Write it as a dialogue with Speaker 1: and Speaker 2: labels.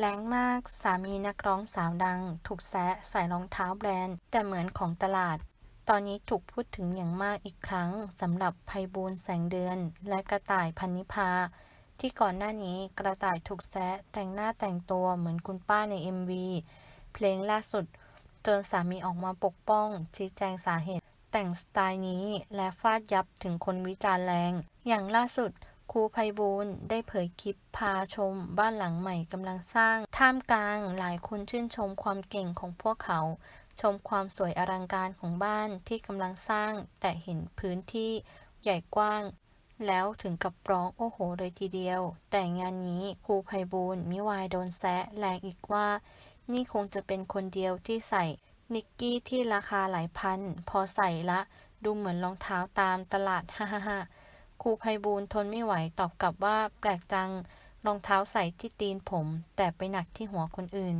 Speaker 1: แรงมาก สามีนักร้องสาวดัง ถูกแซะใส่รองเท้าแบรนด์ แต่เหมือนของตลาด ตอนนี้ถูกพูดถึงอย่างมากอีกครั้งสำหรับไพบูลแสงเดือน และกระต่ายพันนิพา ที่ก่อนหน้านี้กระต่ายถูกแซะแต่งหน้าแต่งตัวเหมือนคุณป้าใน MV เพลงล่าสุด จนสามีออกมาปกป้อง ชี้แจงสาเหตุ แต่งสไตล์นี้และฟาดยับถึงคนวิจารณ์แรง อย่างล่าสุด ครูไพบูลได้เผยคลิปพาชมบ้านหลังใหม่กำลังสร้าง ท่ามกลางหลายคนชื่นชมความเก่งของพวกเขา ชมความสวยอลังการของบ้านที่กำลังสร้าง แต่เห็นพื้นที่ใหญ่กว้าง แล้วถึงกับร้องโอ้โหเลยทีเดียว แต่งานนี้ครูไพบูลมิวายโดนแซะแรงอีกว่า นี่คงจะเป็นคนเดียวที่ใส่นิกกี้ที่ราคาหลายพัน พอใส่ละ ดูเหมือนรองเท้าตามตลาดฮ่าฮ่าฮ่า ครูไพบูลย์ทนไม่ไหวตอบกลับว่า แปลกจัง รองเท้าใส่ที่ตีนผม แต่ไปหนักที่หัวคนอื่น